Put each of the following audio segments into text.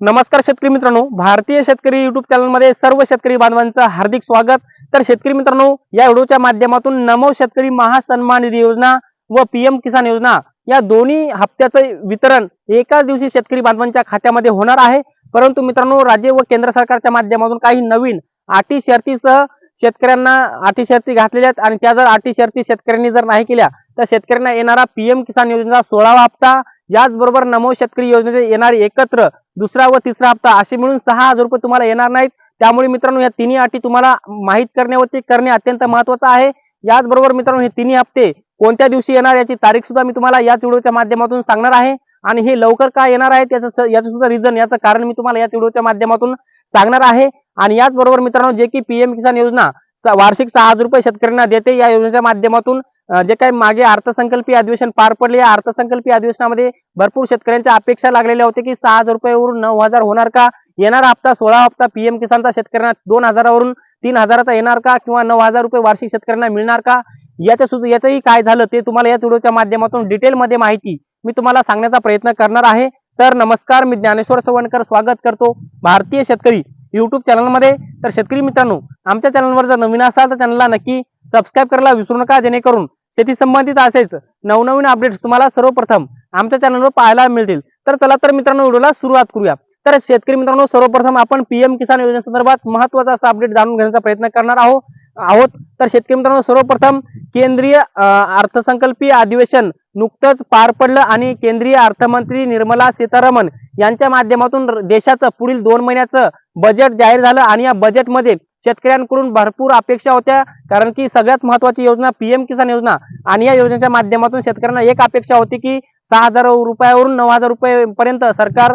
नमस्कार शेतकरी मित्रांनो भारतीय शेतकरी युट्यूब चॅनलमध्ये सर्व शेतकरी बांधवांचं हार्दिक स्वागत. तर शेतकरी मित्रांनो या व्हिडिओच्या माध्यमातून नमो शेतकरी महासन्मान निधी योजना व पीएम किसान योजना या दोन्ही हप्त्याचं वितरण एकाच दिवशी शेतकरी बांधवांच्या खात्यामध्ये होणार आहे. परंतु मित्रांनो राज्य व केंद्र सरकारच्या माध्यमातून काही नवीन अटी शर्तीसह शेतकऱ्यांना अटी शर्ती घातलेल्या आहेत आणि त्या जर अटी शर्ती शेतकऱ्यांनी जर नाही केल्या तर शेतकऱ्यांना येणारा पीएम किसान योजनेचा सोळावा हप्ता. याचबरोबर नमो शेतकरी योजनेचे येणारे एकत्र दुसरा व तिसरा हप्ता असे मिळून सहा हजार रुपये तुम्हाला येणार नाहीत. त्यामुळे मित्रांनो या तिन्ही अटी तुम्हाला माहीत करण्यावरती ते करणे अत्यंत महत्वाचं आहे. याचबरोबर मित्रांनो हे तिन्ही हप्ते कोणत्या दिवशी येणार याची तारीख सुद्धा मी तुम्हाला याच व्हिडिओच्या माध्यमातून सांगणार आहे. आणि हे लवकर का येणार आहे त्याचं याचं सुद्धा रिझन याचं कारण मी तुम्हाला याच व्हिडिओच्या माध्यमातून सांगणार आहे. आणि याचबरोबर मित्रांनो जे की पीएम किसान योजना वार्षिक सहा हजार रुपये शेतकऱ्यांना देते या योजनेच्या माध्यमातून जे काही मागे अर्थसंकल्पीय अधिवेशन पार पडले या अर्थसंकल्पीय अधिवेशनामध्ये भरपूर शेतकऱ्यांच्या अपेक्षा लागलेल्या होत्या की सहा हजार रुपयावरून नऊ हजार होणार का? येणारा हप्ता सोळा हप्ता पीएम किसानचा शेतकऱ्यांना दोन हजारावरून तीन हजाराचा येणार का? किंवा नऊ हजार रुपये वार्षिक शेतकऱ्यांना मिळणार का? याच्या सुद्धा याचंही काय झालं ते तुम्हाला याच व्हिडिओच्या माध्यमातून डिटेलमध्ये माहिती मी तुम्हाला सांगण्याचा प्रयत्न करणार आहे. तर नमस्कार मी ज्ञानेश्वर सवणकर. स्वागत करतो भारतीय शेतकरी युट्यूब चॅनलमध्ये तर शेतकरी मित्रांनो आमच्या चॅनलवर जर नवीन असाल तर चॅनलला नक्की सबस्क्राईब करायला विसरू नका जेणेकरून शेती संबंधित असेच नवनवीन अपडेट्स तुम्हाला सर्वप्रथम आमच्या चॅनलवर पाहायला मिळतील. तर चला तर मित्रांनो व्हिडिओला सुरुवात करूया. तर शेतकरी मित्रांनो सर्वप्रथम आपण पीएम किसान योजनेसंदर्भात महत्त्वाचा असा अपडेट जाणून घेण्याचा प्रयत्न करणार आहोत आहोत. तर शेतकरी मित्रांनो सर्वप्रथम केंद्रीय अर्थसंकल्पीय अधिवेशन नुकतंच पार पडलं आणि केंद्रीय अर्थमंत्री निर्मला सीतारामन यांच्या माध्यमातून देशाचं पुढील दोन महिन्याचं बजेट जाहीर झालं आणि या बजेटमध्ये शेतकऱ्यांकडून भरपूर अपेक्षा होत्या. कारण की सगळ्यात महत्वाची योजना पीएम किसान योजना आणि या योजनेच्या माध्यमातून शेतकऱ्यांना एक अपेक्षा होती की सहा हजार रुपयावरून नऊ हजार रुपये पर्यंत सरकार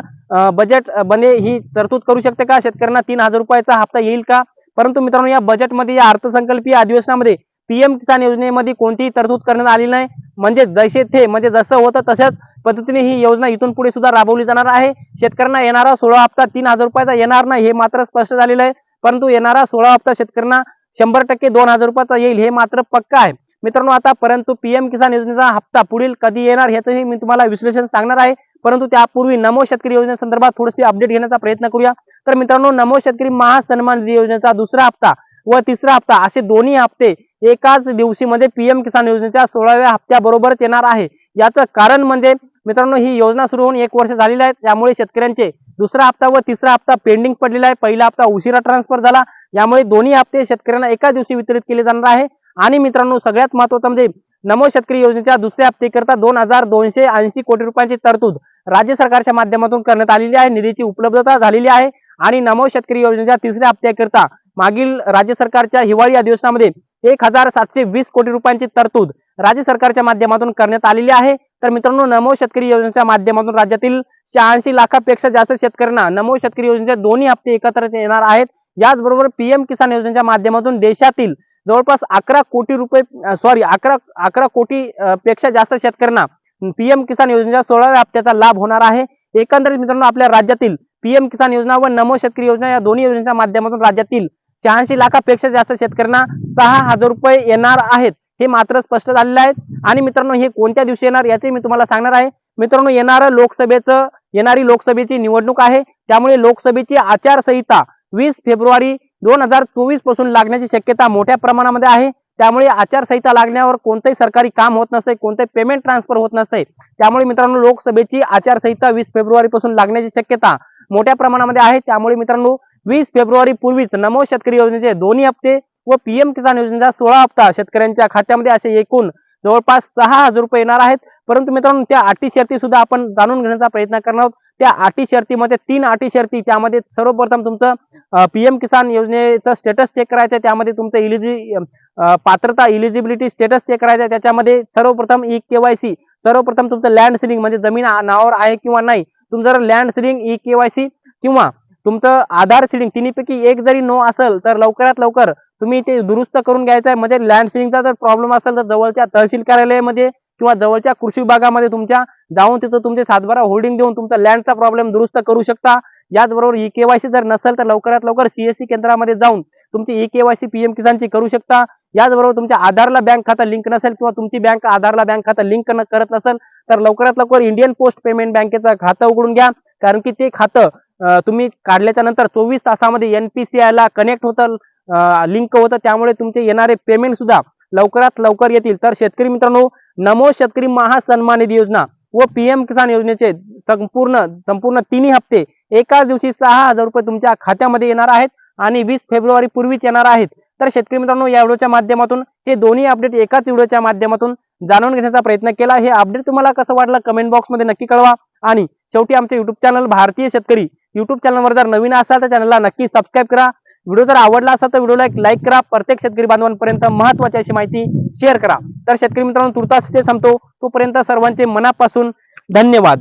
बजेट बने ही तरतूद करू शकते का? शेतकऱ्यांना तीन हजार रुपयाचा हप्ता येईल का? परंतु मित्रांनो या बजेटमध्ये या अर्थसंकल्पीय अधिवेशनामध्ये पीएम किसान योजनेमध्ये कोणतीही तरतूद करण्यात आली नाही. म्हणजे जसे थे म्हणजे जसं होतं तशाच पद्धतीने ही योजना इथून पुढे सुद्धा राबवली जाणार आहे. शेतकऱ्यांना येणारा सोळा हप्ता तीन हजार रुपयाचा येणार नाही हे मात्र स्पष्ट झालेलं आहे. परंतु येणारा सोळा हप्ता शेतकऱ्यांना शंभर टक्के दोन हजार रुपयाचा येईल हे मात्र पक्का आहे. मित्रांनो आता परंतु पीएम किसान योजनेचा हप्ता पुढील कधी येणार ह्याचंही मी तुम्हाला विश्लेषण सांगणार आहे. परंतु त्यापूर्वी नमो शेतकरी योजनेसंदर्भात थोडीशी अपडेट घेण्याचा प्रयत्न करूया. तर मित्रांनो नमो शेतकरी महासन्मान निधी योजनेचा दुसरा हप्ता व तिसरा हप्ता असे दोन्ही हप्ते एकाच दिवशी मध्ये पीएम किसान योजनेच्या सोळाव्या हप्त्याबरोबरच येणार आहे. याचं कारण म्हणजे मित्रांनो ही योजना सुरू होऊन एक वर्ष झालेली आहे. त्यामुळे शेतकऱ्यांचे दुसरा हप्ता व तिसरा हप्ता पेंडिंग पडलेला आहे. पहिला हप्ता उशिरा ट्रान्सफर झाला. यामुळे दोन्ही हप्ते शेतकऱ्यांना एका दिवशी वितरित केले जाणार आहे. आणि मित्रांनो सगळ्यात महत्वाचं म्हणजे नमो शेतकरी योजनेच्या दुसऱ्या हप्तेकरता दोन हजार दोनशे ऐंशी कोटी रुपयांची तरतूद राज्य सरकारच्या माध्यमातून करण्यात आलेली आहे. निधीची उपलब्धता झालेली आहे. आणि नमो शेतकरी योजनेच्या तिसऱ्या हप्त्याकरता मागील राज्य सरकारच्या हिवाळी अधिवेशनामध्ये एक हजार सातशे वीस कोटी रुपयांची तरतूद राज्य सरकारच्या माध्यमातून करण्यात आलेली आहे. तर मित्रांनो नमो शेतकरी योजनेच्या माध्यमातून राज्यातील शहाऐंशी लाखापेक्षा जास्त शेतकऱ्यांना नमो शेतकरी योजनेचे दोन्ही हप्ते एकत्र येणार आहेत. याचबरोबर पीएम किसान योजनेच्या माध्यमातून देशातील जवळपास अकरा कोटी रुपये सॉरी अकरा अकरा कोटी पेक्षा जास्त शेतकऱ्यांना पीएम किसान योजनेच्या सोळाव्या हप्त्याचा लाभ होणार आहे. एकंदरीत मित्रांनो आपल्या राज्यातील पीएम किसान योजना व नमो शेतकरी योजना या दोन्ही योजनेच्या माध्यमातून राज्यातील शहाऐंशी लाखापेक्षा जास्त शेतकऱ्यांना सहा हजार रुपये येणार आहेत. हे मात्र स्पष्ट झालेलं आहे. आणि मित्रांनो हे कोणत्या दिवशी येणार याचे मी तुम्हाला सांगणार आहे. मित्रांनो येणारं लोकसभेचं येणारी लोकसभेची निवडणूक आहे. त्यामुळे लोकसभेची आचारसंहिता वीस फेब्रुवारी दोन हजार चोवीसपासून लागण्याची शक्यता मोठ्या प्रमाणामध्ये आहे. त्यामुळे आचारसंहिता लागण्यावर कोणतंही सरकारी काम होत नसते कोणतंही पेमेंट ट्रान्सफर होत नसते. त्यामुळे मित्रांनो लोकसभेची आचारसंहिता वीस फेब्रुवारी पासून लागण्याची शक्यता मोठ्या प्रमाणामध्ये आहे. त्यामुळे मित्रांनो वीस फेब्रुवारी पूर्वीच नमो शेतकरी योजनेचे दोन्ही हप्ते व पीएम किसान योजनेचा सोळा हप्ता शेतकऱ्यांच्या खात्यामध्ये असे एकूण जवळपास सहा हजार रुपये येणार आहेत. परंतु मित्रांनो त्या अटी शर्ती सुद्धा आपण जाणून घेण्याचा प्रयत्न करणार आहोत. त्या अटी शर्तीमध्ये तीन अटी शर्ती त्यामध्ये सर्वप्रथम तुमचं पीएम किसान योजनेचं स्टेटस चेक करायचं त्यामध्ये तुमचं इलिजि पात्रता इलिजिबिलिटी स्टेटस चेक करायचं त्याच्यामध्ये सर्वप्रथम ई केवायसी सर्वप्रथम तुमचं लँड सिलिंग म्हणजे जमीन नावावर आहे किंवा नाही. तुमचं जर लँड सिलिंग ई केवायसी किंवा तुमचं आधार सिलिंग तिन्हीपैकी एक जरी नो असेल तर लवकरात लवकर तुम्ही ते दुरुस्त करून घ्यायचं आहे म्हणजे लँड सिलिंगचा जर प्रॉब्लेम असेल तर जवळच्या तहसील कार्यालयामध्ये किंवा जवळच्या कृषी विभागामध्ये तुमच्या जाऊन तिथं तुमचे सातबारा होल्डिंग देऊन तुमचा लँडचा प्रॉब्लेम दुरुस्त करू शकता. याचबरोबर ई केवायसी जर नसेल तर लवकरात लवकर सीएससी केंद्रामध्ये जाऊन तुमची ई केवायसी पीएम किसानची करू शकता. याचबरोबर तुमच्या आधारला बँक खाता लिंक नसेल किंवा तुमची बँक आधारला बँक खाता लिंक करत नसेल तर लवकरात लवकर इंडियन पोस्ट पेमेंट बँकेचं खातं उघडून घ्या. कारण की ते खातं तुम्ही काढल्याच्या नंतर चोवीस तासामध्ये एनपीसीआय ला कनेक्ट होतं लिंक होतं. त्यामुळे तुमचे येणारे पेमेंट सुद्धा लवकरात लवकर येतील. तर शेतकरी मित्रांनो नमो शेतकरी महासन्मान निधी योजना व पीएम किसान योजनेचे संपूर्ण संपूर्ण तिन्ही हप्ते एकाच दिवशी सहा हजार रुपये तुमच्या खात्यामध्ये येणार आहेत आणि वीस फेब्रुवारी पूर्वीच येणार आहेत. तर शेतकरी मित्रांनो या व्हिडिओच्या माध्यमातून हे दोन्ही अपडेट एकाच व्हिडिओच्या माध्यमातून जाणून घेण्याचा प्रयत्न केला. हे अपडेट तुम्हाला कसं वाटलं कमेंट बॉक्समध्ये नक्की कळवा. आणि शेवटी आमचे युट्यूब चॅनल भारतीय शेतकरी युट्यूब चॅनलवर जर नवीन असाल तर चॅनलला नक्की सबस्क्राईब करा. व्हिडिओ जर आवडला असेल तर व्हिडिओला एक लाईक करा. प्रत्येक शेतकरी बांधवांपर्यंत महत्वाची अशी माहिती शेअर करा. तर शेतकरी मित्रांनो तुर्तास थांबतो. तोपर्यंत सर्वांचे मनापासून धन्यवाद.